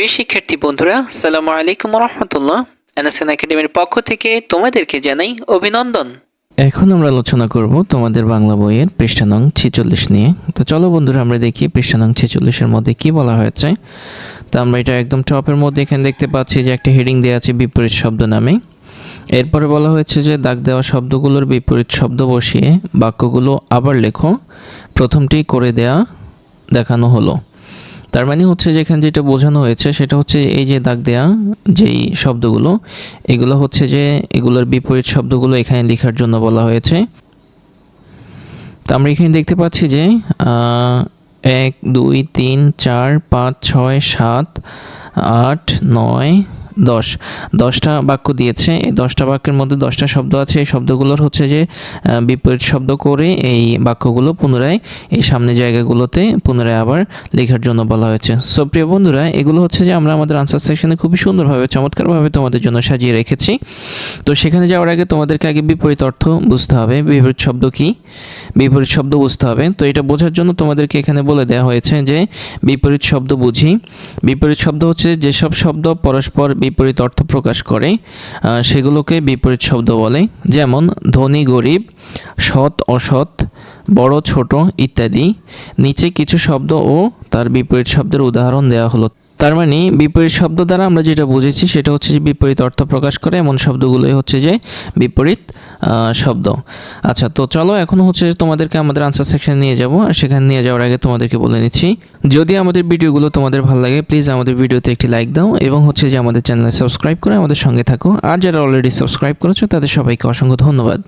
প্রিয় শিক্ষার্থী বন্ধুরা সালাম আলাইকুম রহমতুল্লাহ এনএসএন একাডেমির পক্ষ থেকে তোমাদেরকে জানাই অভিনন্দন। এখন আমরা আলোচনা করব তোমাদের বাংলা বইয়ের পৃষ্ঠা নং ছেচল্লিশ নিয়ে। তো চলো বন্ধুরা, আমরা দেখি পৃষ্ঠা নং ছেচল্লিশের মধ্যে কি বলা হয়েছে। তো আমরা এটা একদম টপের মধ্যে এখানে দেখতে পাচ্ছি যে একটা হেডিং দেওয়া আছে বিপরীত শব্দ নামে। এরপরে বলা হয়েছে যে দাগ দেওয়া শব্দগুলোর বিপরীত শব্দ বসিয়ে বাক্যগুলো আবার লেখো। প্রথমটি করে দেয়া দেখানো হলো। তার মানে হচ্ছে যে এখানে যেটা বোঝানো হয়েছে সেটা হচ্ছে এই যে দাগ দেয়া যেই শব্দগুলো, এগুলো হচ্ছে যে এগুলোর বিপরীত শব্দগুলো এখানে লেখার জন্য বলা হয়েছে। তো আমরা এখানে দেখতে পাচ্ছি যে এক, দুই, তিন, চার, পাঁচ, ছয়, সাত, আট, নয় দশ। দশটা বাক্য দিয়েছে। এই দশটা বাক্যের মধ্যে দশটা শব্দ আছে। এই শব্দগুলোর হচ্ছে যে বিপরীত শব্দ করে এই বাক্যগুলো পুনরায় এই সামনে জায়গাগুলোতে পুনরায় আবার লেখার জন্য বলা হয়েছে। সো প্রিয় বন্ধুরা, এগুলো হচ্ছে যে আমরা আমাদের আনসার সেকশনে খুবই সুন্দরভাবে, চমৎকারভাবে তোমাদের জন্য সাজিয়ে রেখেছি। তো সেখানে যাওয়ার আগে তোমাদেরকে আগে বিপরীত অর্থ বুঝতে হবে। বিপরীত শব্দ কি? বিপরীত শব্দ বুঝতে হবে। তো এটা বোঝার জন্য তোমাদেরকে এখানে বলে দেওয়া হয়েছে যে, বিপরীত শব্দ বুঝি। বিপরীত শব্দ হচ্ছে যেসব শব্দ পরস্পর বিপরীত অর্থ প্রকাশ করে সেগুলোকে বিপরীত শব্দ বলে। যেমন, ধনী, গরিব, সৎ, অসৎ, বড়, ছোট ইত্যাদি। নিচে কিছু শব্দ ও তার বিপরীত শব্দের উদাহরণ দেওয়া হলো। তার মানে বিপরীত শব্দ দ্বারা আমরা যেটা বুঝেছি সেটা হচ্ছে যে বিপরীত অর্থ প্রকাশ করে, এমন শব্দগুলোই হচ্ছে যে বিপরীত শব্দ। আচ্ছা তো চলো এখন হচ্ছে তোমাদেরকে আমাদের আনসার সেকশনে নিয়ে যাব, আর সেখানে নিয়ে যাওয়ার আগে তোমাদেরকে বলে নিচ্ছি, যদি আমাদের ভিডিওগুলো তোমাদের ভালো লাগে প্লিজ আমাদের ভিডিওতে একটি লাইক দাও, এবং হচ্ছে যে আমাদের চ্যানেলে সাবস্ক্রাইব করে আমাদের সঙ্গে থাকো, আর যারা অলরেডি সাবস্ক্রাইব করেছ, তাদের সবাইকে অসংখ্য ধন্যবাদ।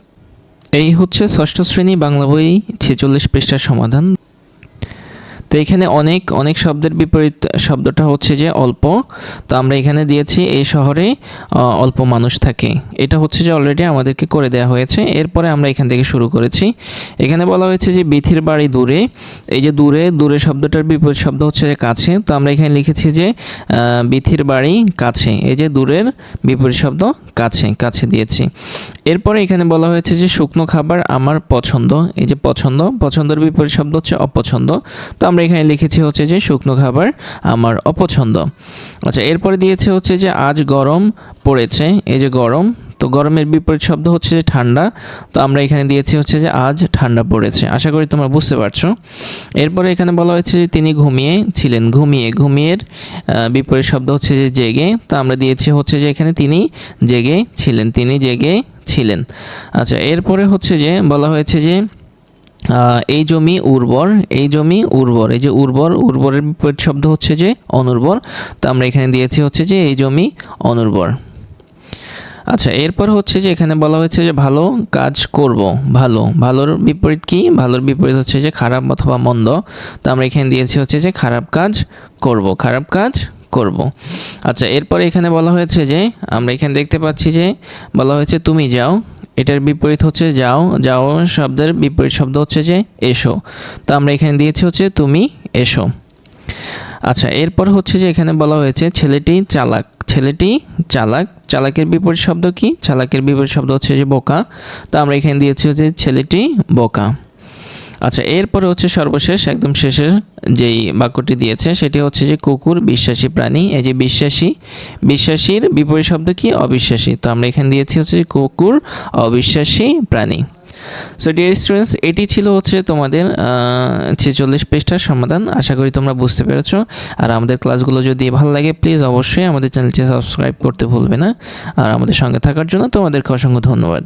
এই হচ্ছে ষষ্ঠ শ্রেণি বাংলা বই ছেচল্লিশ পৃষ্ঠার সমাধান। তো এখানে অনেক অনেক শব্দের বিপরীত শব্দটা হচ্ছে যে অল্প। তো আমরা এখানে দিয়েছি এই শহরে অল্প মানুষ থাকে। এটা হচ্ছে যে অলরেডি আমাদেরকে করে দেওয়া হয়েছে। এরপরে আমরা এখান থেকে শুরু করেছি। এখানে বলা হয়েছে যে বিথির বাড়ি দূরে। এই যে দূরে দূরে শব্দটার বিপরীত শব্দ হচ্ছে যে কাছে। তো আমরা এখানে লিখেছি যে বিথির বাড়ি কাছে। এই যে দূরের বিপরীত শব্দ কাছে কাছে দিয়েছি। এরপরে এখানে বলা হয়েছে যে, শুকনো খাবার আমার পছন্দ। এই যে পছন্দ, পছন্দের বিপরীত শব্দ হচ্ছে অপছন্দ। তো আমরা এখানে লিখেছি হচ্ছে যে শুকনো খাবার আমার অপছন্দ। আচ্ছা এরপরে দিয়েছে হচ্ছে যে আজ গরম পড়েছে, এই যে গরম, তো গরমের বিপরীত শব্দ হচ্ছে যে ঠান্ডা, তো আমরা এখানে দিয়েছি হচ্ছে যে আজ ঠান্ডা পড়েছে। আশা করি তোমরা বুঝতে পারছ। এরপরে এখানে বলা হয়েছে যে তিনি ঘুমিয়ে ছিলেন, ঘুমিয়ে, ঘুমিয়ের বিপরীত শব্দ হচ্ছে যে জেগে, তো আমরা দিয়েছি হচ্ছে যে এখানে তিনি জেগে ছিলেন, তিনি জেগে ছিলেন। আচ্ছা এরপরে হচ্ছে যে বলা হয়েছে যে এই জমি উর্বর, এই জমি উর্বর, এই যে উর্বর, উর্বরের বিপরীত শব্দ হচ্ছে যে অনুর্বর। তো আমরা এখানে দিয়েছি হচ্ছে যে এই জমি অনুর্বর। আচ্ছা এরপর হচ্ছে যে এখানে বলা হয়েছে যে ভালো কাজ করব, ভালো। ভালোর বিপরীত কি? ভালোর বিপরীত হচ্ছে যে খারাপ অথবা মন্দ। তো আমরা এখানে দিয়েছি হচ্ছে যে খারাপ কাজ করব, খারাপ কাজ করব। আচ্ছা এরপরে এখানে বলা হয়েছে যে, আমরা এখানে দেখতে পাচ্ছি যে, বলা হয়েছে তুমি যাও এটার বিপরীত হচ্ছে যাও যাও শব্দের বিপরীত শব্দ হচ্ছে যে এসো। তো আমরা এখানে দিয়েছি হচ্ছে তুমি এসো। আচ্ছা এরপর হচ্ছে যে এখানে বলা হয়েছে ছেলেটি চালাক ছেলেটি চালাক, চালাকের বিপরীত শব্দ কি? চালাকের বিপরীত শব্দ হচ্ছে যে বোকা। তো আমরা এখানে দিয়েছি হচ্ছে ছেলেটি বোকা। আচ্ছা এরপরে হচ্ছে সর্বশেষ, একদম শেষের যেই বাক্যটি দিয়েছে, সেটি হচ্ছে যে কুকুর বিশ্বাসী প্রাণী, এই যে বিশ্বাসী, বিশ্বাসীর বিপরীত শব্দ কি? অবিশ্বাসী। তো আমরা এখানে দিয়েছি হচ্ছে যে কুকুর অবিশ্বাসী প্রাণী। সো ডিয়ার স্টুডেন্টস এটি ছিল হচ্ছে তোমাদের ছেচল্লিশ পৃষ্ঠার সমাধান। আশা করি তোমরা বুঝতে পেরেছ। আর আমাদের ক্লাসগুলো যদি ভালো লাগে প্লিজ অবশ্যই আমাদের চ্যানেলটি সাবস্ক্রাইব করতে ভুলবে না। আর আমাদের সঙ্গে থাকার জন্য তোমাদেরকে অসংখ্য ধন্যবাদ।